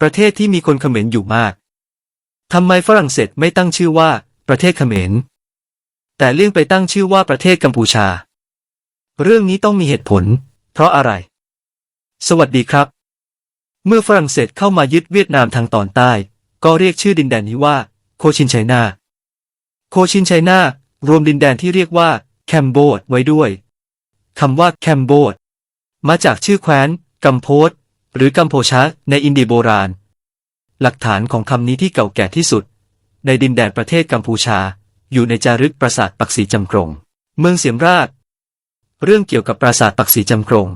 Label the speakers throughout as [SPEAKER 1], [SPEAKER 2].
[SPEAKER 1] ประเทศที่มีคนเขมรอยู่มาก ทำไมฝรั่งเศสไม่ตั้งชื่อว่า ประเทศเขมร แต่เลี่ยงไปตั้งชื่อว่าประเทศกัมพูชา เรื่องนี้ต้องมีเหตุผล เพราะอะไร สวัสดีครับ เมื่อฝรั่งเศสเข้ามายึดเวียดนามทางตอนใต้ ก็เรียกชื่อดินแดนนี้ว่า โคชินไชน่า โคชินไชน่ารวมดินแดนที่เรียกว่า แคมโบดไว้ด้วย คำว่าแคมโบดมาจากชื่อแคว้นกัมโพส หรือกัมโพชะในอินเดียโบราณ หลักฐานของคำนี้ที่เก่าแก่ที่สุด ในดินแดนประเทศกัมพูชา อยู่ในจารึกปราสาทปักศรีจำกรง เมืองเสียมราช เรื่องเกี่ยวกับปราสาทปักศรีจำกรง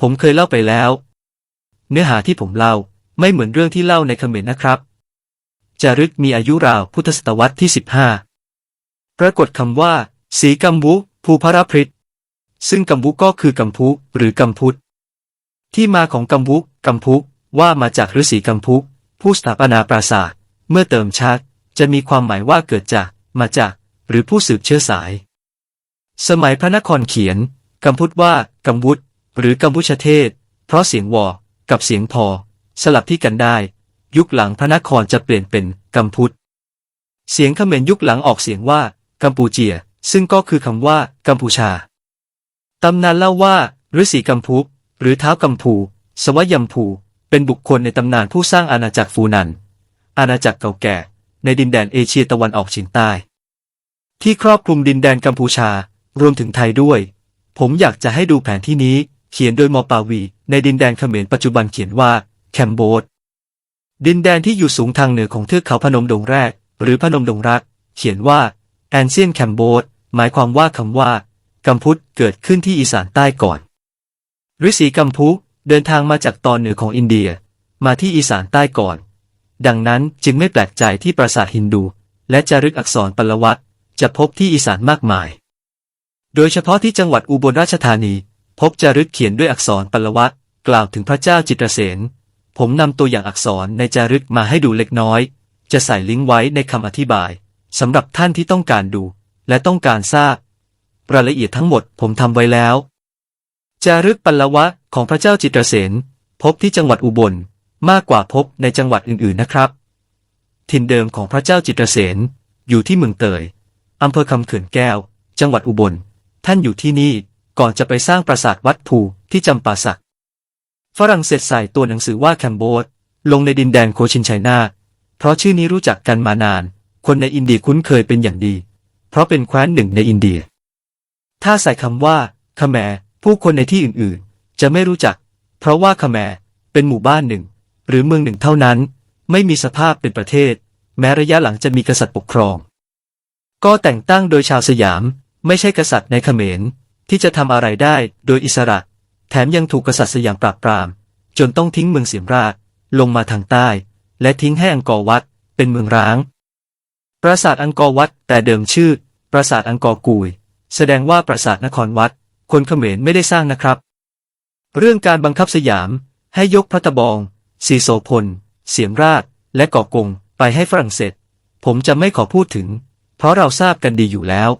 [SPEAKER 1] ผมเคยเล่าไปแล้ว เนื้อหาที่ผมเล่าไม่เหมือนเรื่องที่เล่าในเขมรนะครับ จารึกมีอายุราวพุทธศตวรรษที่ 15 ปรากฏคำว่า สีกัมบุภูพระพริตซึ่งกัมบุก็คือกัมพุหรือกัมพุทธ ที่มาของกัมบุกัมพุว่ามาจากฤาษีกัมพุผู้สถาปนาปราสาท เมื่อเติมชัก จะมีความหมายว่าเกิดจาก มาจาก หรือผู้สืบเชื้อสาย สมัยพระนครเขียนกัมพุทว่ากัมวุฒหรือกัมพุชเทศ เพราะเสียงวอกับเสียงพอ สลับที่กันได้ ยุคหลังพระนครจะเปลี่ยนเป็นกัมพุทเสียงเขมรยุคหลังออกเสียงว่า กัมพูเจีย ซึ่งก็คือคำว่า กัมพูชาตำนานเล่าว่าฤาษีกัมพู หรือเท้ากัมพูสวยัมพู เป็นบุคคลในตำนานผู้สร้างอาณาจักรฟูนัน อาณาจักรเก่าแก่ ในดินแดนเอเชียตะวันออกเฉียงใต้ ที่ครอบคลุมดินแดนกัมพูชา รวมถึงไทยด้วย ผมอยากจะให้ดูแผนที่นี้เขียนโดยมอปาวี ในดินแดนเขมรปัจจุบันเขียนว่า แคมโบดดินแดนที่อยู่สูงทางเหนือของเทือกเขาพนมดงแรก หรือพนมดงรัก เขียนว่าแอนเซียนแคมโบดหมายความว่าคำว่ากัมพุทเกิดขึ้นที่อีสานใต้ก่อน ฤาษีกัมพุเดินทางมาจากตอนเหนือของอินเดีย มาที่อีสานใต้ก่อน ดังนั้นจึงไม่แปลกใจที่ปราสาทฮินดู และจารึกอักษรปลวัตจะพบที่อีสานมากมาย โดยเฉพาะที่จังหวัดอุบลราชธานี พบจารึกเขียนด้วยอักษรปลวัตกล่าวถึงพระเจ้าจิตรเสนผมนำตัวอย่างอักษรในจารึกมาให้ดูเล็กน้อย จะใส่ลิงก์ไว้ในคำอธิบายสำหรับท่านที่ต้องการดู และต้องการทราบ รายละเอียดทั้งหมดผมทำไว้แล้ว จารึกปัลวะของพระเจ้าจิตรเสนพบที่จังหวัดอุบลมากกว่าพบในจังหวัดอื่นๆนะครับ ถิ่นเดิมของพระเจ้าจิตรเสนอยู่ที่เมืองเตยอำเภอคำเขื่อนแก้ว จังหวัดอุบล ท่านอยู่ที่นี่ก่อนจะไปสร้างปราสาทวัดภูที่จำปาสัก ฝรั่งเศสใส่ตัวหนังสือว่าแคมโบดลงในดินแดนโคชินไชน่า เพราะชื่อนี้รู้จักกันมานาน คนในอินเดียคุ้นเคยเป็นอย่างดี เพราะเป็นแคว้นหนึ่งในอินเดีย ถ้าใส่คำว่าขแมร ผู้คนในที่อื่นๆ จะไม่รู้จัก เพราะว่าขแมรเป็นหมู่บ้านหนึ่ง หรือเมืองหนึ่งเท่านั้น ไม่มีสภาพเป็นประเทศ แม้ระยะหลังจะมีกษัตริย์ปกครอง ก็แต่งตั้งโดยชาวสยาม ไม่ใช่กษัตริย์ในเขมรที่จะทำอะไรได้โดยอิสระ แถมยังถูกกษัตริย์สยามปราบปราม จนต้องทิ้งเมืองเสียมราชลงมาทางใต้ และทิ้งให้อังกอร์วัดเป็นเมืองร้าง ปราสาทอังกอร์วัดแต่เดิมชื่อ ปราสาทอังกอร์กุยแสดงว่าปราสาทนครวัด คนเขมรไม่ได้สร้างนะครับ เรื่องการบังคับสยาม ให้ยกพระตะบอง สีโสพล เสียมราช และก่อกง ไปให้ฝรั่งเศส ผมจะไม่ขอพูดถึง เพราะเราทราบกันดีอยู่แล้ว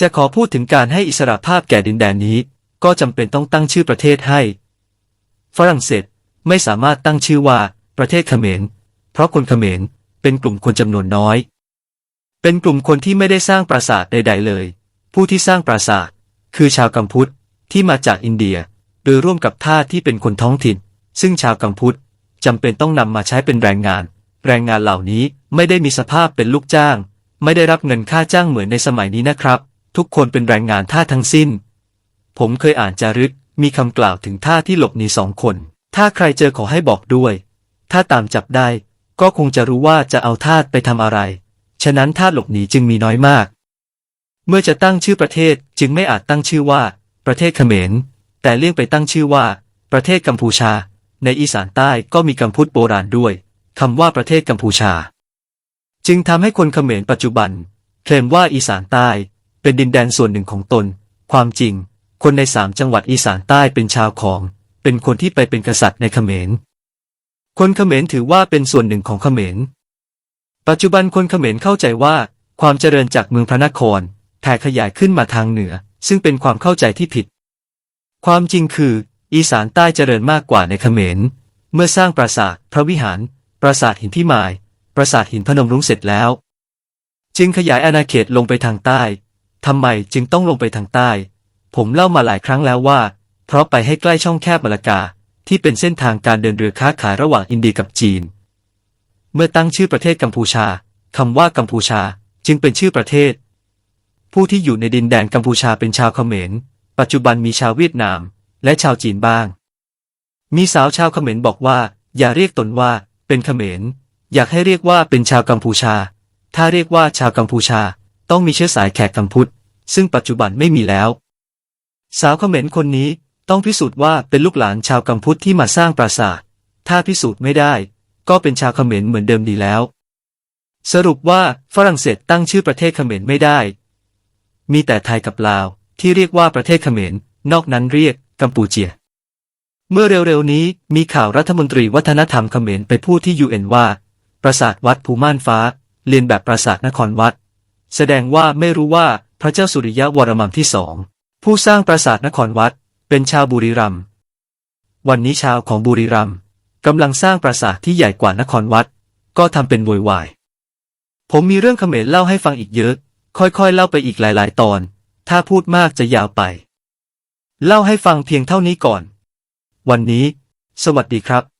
[SPEAKER 1] จะขอพูดถึงการให้อิสระภาพแก่ดินแดนนี้ ก็จำเป็นต้องตั้งชื่อประเทศให้ ฝรั่งเศสไม่สามารถตั้งชื่อว่าประเทศเขมร เพราะคนเขมรเป็นกลุ่มคนจำนวนน้อย เป็นกลุ่มคนที่ไม่ได้สร้างปราสาทใด ๆ เลย ผู้ที่สร้างปราสาท คือชาวกัมพูชที่มาจากอินเดีย โดยร่วมกับท่าที่เป็นคนท้องถิ่น ซึ่งชาวกัมพูชจำเป็นต้องนำมาใช้เป็นแรงงาน แรงงานเหล่านี้ไม่ได้มีสภาพเป็นลูกจ้าง ไม่ได้รับเงินค่าจ้างเหมือนในสมัยนี้นะครับ ทุกคนเป็นแรงงานท่าทั้งสิ้น ผมเคยอ่านจารึกมีคำกล่าวถึงท่าที่หลบหนีสองคน ถ้าใครเจอขอให้บอกด้วย ถ้าตามจับได้ ก็คงจะรู้ว่าจะเอาทาสไปทำอะไร ฉะนั้นทาสหลบหนีจึงมีน้อยมาก เมื่อจะตั้งชื่อประเทศจึงไม่อาจตั้งชื่อว่า ประเทศเขมร แต่เลี่ยงไปตั้งชื่อว่า ประเทศกัมพูชา ในอีสานใต้ก็มีกัมพูชโบราณด้วยคำว่าประเทศกัมพูชา จึงทำให้คนเขมรปัจจุบัน เคลมว่าอีสานใต้ เป็นดินแดนส่วนหนึ่งของตน ความจริง คนในสามจังหวัดอีสานใต้เป็นชาวของ เป็นคนที่ไปเป็นกษัตริย์ในเขมร คนเขมรถือว่าเป็นส่วนหนึ่งของเขมร ปัจจุบันคนเขมรเข้าใจว่า ความเจริญจากเมืองพระนคร แผ่ขยายขึ้นมาทางเหนือ ซึ่งเป็นความเข้าใจที่ผิด ความจริงคือ อีสานใต้เจริญมากกว่าในเขมร เมื่อสร้างปราสาท พระวิหาร ปราสาทหินพิมาย ปราสาทหินพนมรุ้งเสร็จแล้ว จึงขยายอาณาเขตลงไปทางใต้ทำไมจึงต้องลงไปทางใต้ ผมเล่ามาหลายครั้งแล้วว่า เพราะไปให้ใกล้ช่องแคบมาลากา ที่เป็นเส้นทางการเดินเรือค้าขายระหว่างอินเดียกับจีน เมื่อตั้งชื่อประเทศกัมพูชาคำว่ากัมพูชาจึงเป็นชื่อประเทศ ผู้ที่อยู่ในดินแดนกัมพูชาเป็นชาวเขมร ปัจจุบันมีชาวเวียดนาม และชาวจีนบ้าง มีสาวชาวเขมรบอกว่า อย่าเรียกตนว่า เป็นเขมร อยากให้เรียกว่าเป็นชาวกัมพูชา ถ้าเรียกว่าชาวกัมพูชา ต้องมีเชื้อสายแขกกัมพุทซึ่งปัจจุบันไม่มีแล้ว สาวเขมรคนนี้ต้องพิสูจน์ว่าเป็นลูกหลานชาวกัมพุทที่มาสร้างปราสาท ถ้าพิสูจน์ไม่ได้ ก็เป็นชาวเขมรเหมือนเดิมดีแล้ว สรุปว่าฝรั่งเศสตั้งชื่อประเทศเขมรไม่ได้ มีแต่ไทยกับลาว ที่เรียกว่าประเทศเขมร นอกนั้นเรียกกัมพูเจีย เมื่อเร็วๆนี้มีข่าวรัฐมนตรีวัฒนธรรมเขมรไปพูดที่ยูเอ็นว่า ปราสาทวัดภูม่านฟ้า เรียนแบบปราสาทนครวัด แสดงว่าไม่รู้ว่าพระเจ้าสุริยะวรมันที่สองผู้สร้างปราสาทนครวัด เป็นชาวบุรีรัมย์วันนี้ชาวของบุรีรัมย์กำลังสร้างปราสาทที่ใหญ่กว่านครวัด ก็ทำเป็นโวยวาย ผมมีเรื่องเขมรเล่าให้ฟังอีกเยอะ ค่อยๆ เล่าไปอีกหลายๆ ตอน ถ้าพูดมากจะยาวไป เล่าให้ฟังเพียงเท่านี้ก่อน วันนี้ สวัสดีครับ